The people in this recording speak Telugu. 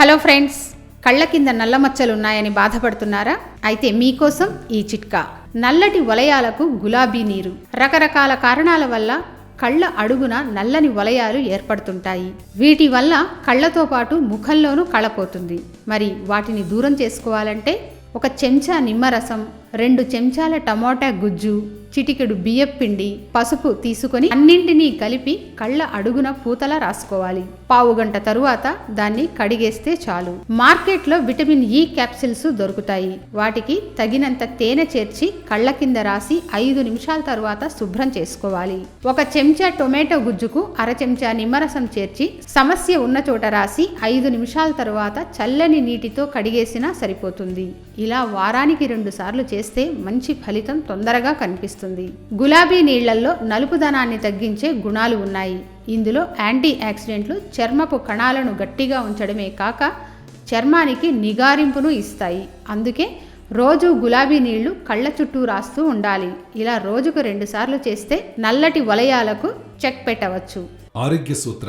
హలో ఫ్రెండ్స్ కళ్ళ కింద నల్ల మచ్చలు ఉన్నాయని బాధపడుతున్నారా? అయితే మీకోసం ఈ చిట్కా. నల్లటి వలయాలకు గులాబీ నీరు. రకరకాల కారణాల వల్ల కళ్ళ అడుగున నల్లని వలయాలు ఏర్పడుతుంటాయి. వీటి వల్ల కళ్ళతో పాటు ముఖంలోనూ కళపోతుంది. మరి వాటిని దూరం చేసుకోవాలంటే ఒక చెంచా నిమ్మరసం రెండు చెంచాల టమోటా గుజ్జు చిటికెడు బియ్యపిండి పసుపు తీసుకొని అన్నింటినీ కలిపి కళ్ళ అడుగున పూతల రాసుకోవాలి. పావు గంట తరువాత దాన్ని కడిగేస్తే చాలు. మార్కెట్లో విటమిన్ ఈ క్యాప్సిల్స్ దొరుకుతాయి. వాటికి తగినంత తేనె చేర్చి కళ్ళ కింద రాసి ఐదు నిమిషాల తరువాత శుభ్రం చేసుకోవాలి. ఒక చెంచా టొమాటో గుజ్జుకు అర చెంచా నిమ్మరసం చేర్చి సమస్య ఉన్న చోట రాసి ఐదు నిమిషాల తరువాత చల్లని నీటితో కడిగేసినా సరిపోతుంది. ఇలా వారానికి రెండు సార్లు చేస్తే మంచి ఫలితం తొందరగా కనిపిస్తుంది. గులాబీ నీళ్ళలో నలుపుదనాన్ని తగ్గించే గుణాలు ఉన్నాయి. ఇందులో యాంటీ యాక్సిడెంట్లు చర్మపు కణాలను గట్టిగా ఉంచడమే కాక చర్మానికి నిగారింపును ఇస్తాయి. అందుకే రోజు గులాబీ నీళ్ళు కళ్ళ చుట్టూ రాస్తూ ఉండాలి. ఇలా రోజుకు రెండుసార్లు చేస్తే నల్లటి వలయాలకు చెక్ పెట్టవచ్చు. ఆరోగ్య సూత్ర